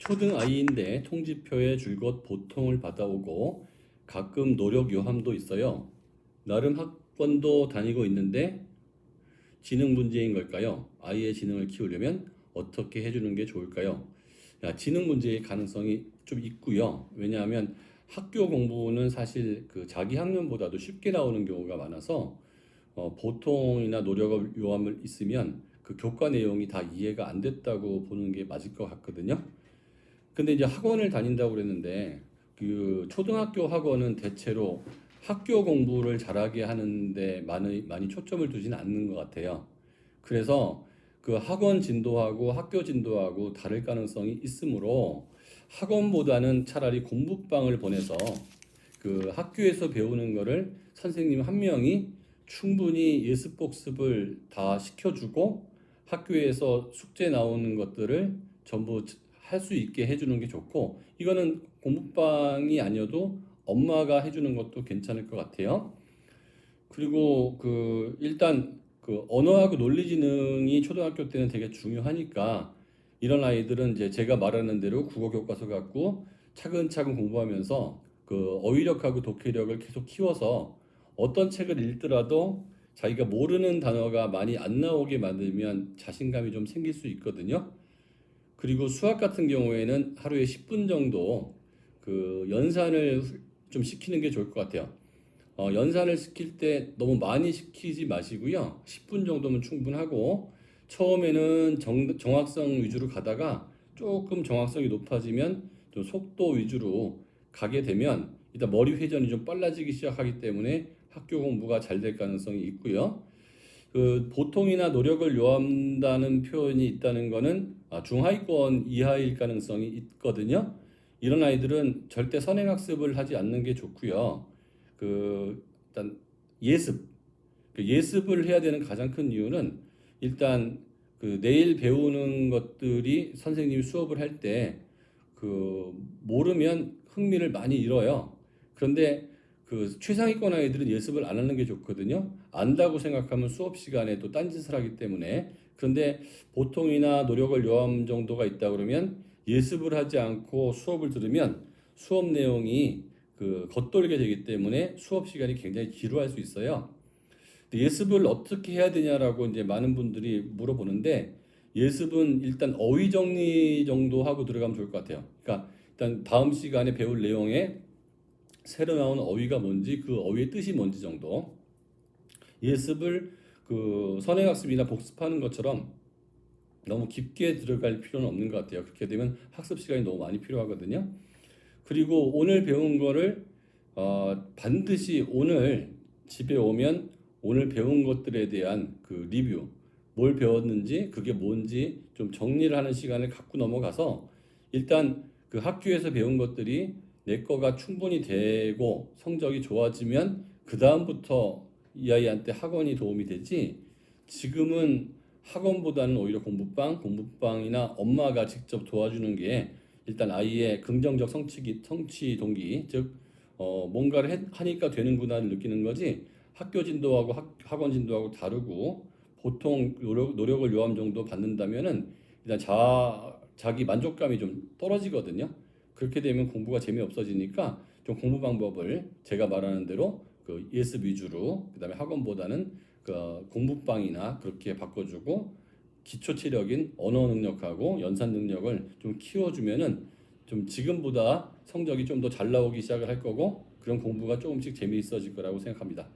초등 아이인데 통지표에 줄곧 보통을 받아오고 가끔 노력 요함도 있어요. 나름 학원도 다니고 있는데 지능 문제인 걸까요? 아이의 지능을 키우려면 어떻게 해주는 게 좋을까요? 야, 지능 문제의 가능성이 좀 있고요. 왜냐하면 학교 공부는 사실 그 자기 학년보다도 쉽게 나오는 경우가 많아서 어, 보통이나 노력을 요함을 있으면 그 교과 내용이 다 이해가 안 됐다고 보는 게 맞을 것 같거든요. 근데 이제 학원을 다닌다고 그랬는데 그 초등학교 학원은 대체로 학교 공부를 잘하게 하는데 많이 많이 초점을 두지는 않는 것 같아요. 그래서 그 학원 진도하고 학교 진도하고 다를 가능성이 있으므로 학원보다는 차라리 공부방을 보내서 그 학교에서 배우는 거를 선생님 한 명이 충분히 예습 복습을 다 시켜주고 학교에서 숙제 나오는 것들을 전부 할 수 있게 해주는 게 좋고 이거는 공부방이 아니어도 엄마가 해주는 것도 괜찮을 것 같아요. 그리고 그 일단 그 언어하고 논리지능이 초등학교 때는 되게 중요하니까 이런 아이들은 이제 제가 말하는 대로 국어 교과서 갖고 차근차근 공부하면서 그 어휘력하고 독해력을 계속 키워서 어떤 책을 읽더라도 자기가 모르는 단어가 많이 안 나오게 만들면 자신감이 좀 생길 수 있거든요. 그리고 수학 같은 경우에는 하루에 10분 정도 그 연산을 좀 시키는 게 좋을 것 같아요. 어, 연산을 시킬 때 너무 많이 시키지 마시고요. 10분 정도면 충분하고 처음에는 정, 정확성 위주로 가다가 조금 정확성이 높아지면 좀 속도 위주로 가게 되면 일단 머리 회전이 좀 빨라지기 시작하기 때문에 학교 공부가 잘 될 가능성이 있고요. 그 보통이나 노력을 요한다는 표현이 있다는 거는 아, 중하위권 이하일 가능성이 있거든요. 이런 아이들은 절대 선행 학습을 하지 않는 게 좋고요. 그 일단 예습, 그 예습을 해야 되는 가장 큰 이유는 일단 그 내일 배우는 것들이 선생님이 수업을 할 때 그 모르면 흥미를 많이 잃어요. 그런데 그 최상위권 아이들은 예습을 안 하는 게 좋거든요. 안다고 생각하면 수업 시간에 또 딴짓을 하기 때문에 그런데 보통이나 노력을 요함 정도가 있다 그러면 예습을 하지 않고 수업을 들으면 수업 내용이 그 겉돌게 되기 때문에 수업 시간이 굉장히 지루할 수 있어요. 예습을 어떻게 해야 되냐라고 이제 많은 분들이 물어보는데 예습은 일단 어휘 정리 정도 하고 들어가면 좋을 것 같아요. 그러니까 일단 다음 시간에 배울 내용에 새로 나온 어휘가 뭔지 그 어휘의 뜻이 뭔지 정도 예습을 그 선행학습이나 복습하는 것처럼 너무 깊게 들어갈 필요는 없는 것 같아요. 그렇게 되면 학습 시간이 너무 많이 필요하거든요. 그리고 오늘 배운 거를 어, 반드시 오늘 집에 오면 오늘 배운 것들에 대한 그 리뷰, 뭘 배웠는지 그게 뭔지 좀 정리를 하는 시간을 갖고 넘어가서 일단 그 학교에서 배운 것들이 내 거가 충분히 되고 성적이 좋아지면 그 다음부터 이 아이한테 학원이 도움이 되지 지금은 학원보다는 오히려 공부방, 공부방이나 엄마가 직접 도와주는 게 일단 아이의 긍정적 성취기, 성취 동기, 즉 어, 뭔가를 해- 하니까 되는구나를 느끼는 거지 학교 진도하고 학, 학원 진도하고 다르고 보통 노력, 노력을 요함 정도 받는다면은 일단 자, 자기 만족감이 좀 떨어지거든요. 그렇게 되면 공부가 재미없어지니까 좀 공부 방법을 제가 말하는 대로 그 예습 위주로 그다음에 학원보다는 그 공부방이나 그렇게 바꿔주고 기초 체력인 언어 능력하고 연산 능력을 좀 키워주면은 좀 지금보다 성적이 좀 더 잘 나오기 시작을 할 거고 그런 공부가 조금씩 재미있어질 거라고 생각합니다.